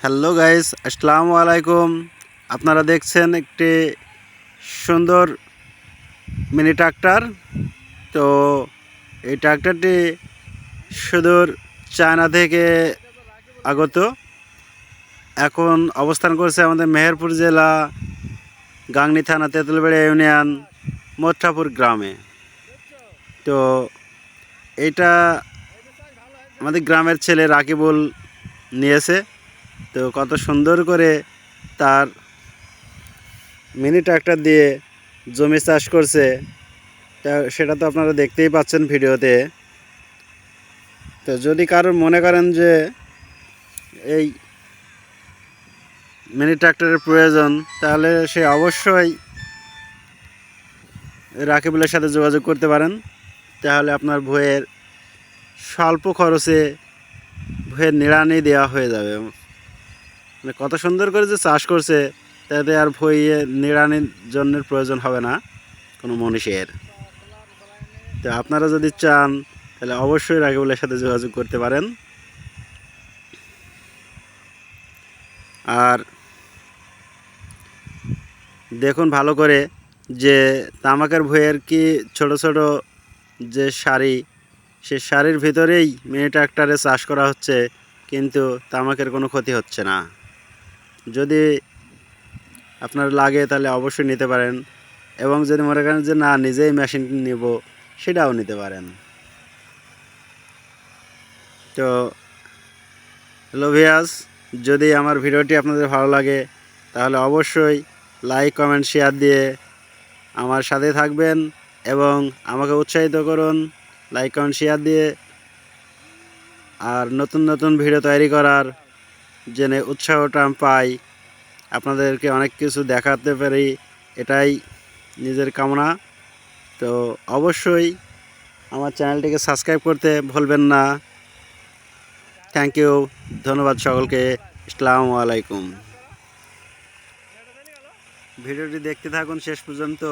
Hello guys আসসালামু আলাইকুম আপনারা দেখছেন একটি সুন্দর মিনি ট্রাক্টর তো এই ট্রাক্টরটি সুদূর চায়না থেকে আগত এখন অবস্থান করছে আমাদের মেহেরপুর জেলা গাংনি থানা তেঁতুলবেড়িয়া ইউনিয়ন মোত্রাপুর গ্রামে তো এটা আমাদের গ্রামের ছেলে রাকিবুল নিয়েছে তো কত সুন্দর করে তার মিনি ট্রাক্টর দিয়ে জমি চাষ করছে। সেটা তো আপনারা দেখতেই পাচ্ছেন ভিডিওতে। তো যদি কারোর মনে করেন যে এই মিনি ট্রাক্টরের প্রয়োজন, তাহলে সে অবশ্যই রাকিবুলের সাথে যোগাযোগ করতে পারেন। তাহলে আপনার ভুয়ের স্বল্প খরচে ভুয়ের নিড়ানি দেওয়া হয়ে যাবে। মানে কত সুন্দর করে যে চাষ করছে, তাতে আর ভইয়ে নিড়ানির জন্য প্রয়োজন হবে না, কোনো মনীষের। তো আপনারা যদি চান, তাহলে অবশ্যই রাকিবুলের সাথে যোগাযোগ করতে পারেন। আর দেখুন ভালো করে যে তামাকের ভুঁইয়ের কি ছোট ছোট যে শাড়ি সে শাড়ির ভিতরেই মিনি ট্রাক্টরে চাষ করা হচ্ছে, কিন্তু তামাকের কোনো ক্ষতি হচ্ছে না। যদি আপনার লাগে তাহলে অবশ্যই নিতে পারেন। এবং যদি মনে করেন যে না, নিজেই মেশিন নিব, সেটাও নিতে পারেন। তো লোভিয়াস যদি আমার ভিডিওটি আপনাদের ভালো লাগে, তাহলে অবশ্যই লাইক কমেন্ট শেয়ার দিয়ে আমার সাথে থাকবেন এবং আমাকে উৎসাহিত করুন লাইক কমেন্ট শেয়ার দিয়ে। আর নতুন নতুন ভিডিও তৈরি করার জেনে উৎসাহটা পাই। আপনাদেরকে অনেক কিছু দেখাতে পারি। এটাই নিজের কামনা। তো অবশ্যই আমার চ্যানেলটিকে সাবস্ক্রাইব করতে ভুলবেন না। থ্যাংক ইউ ধন্যবাদ সকলকে। আসসালামু আলাইকুম। ভিডিওটি দেখতে থাকুন শেষ পর্যন্ত।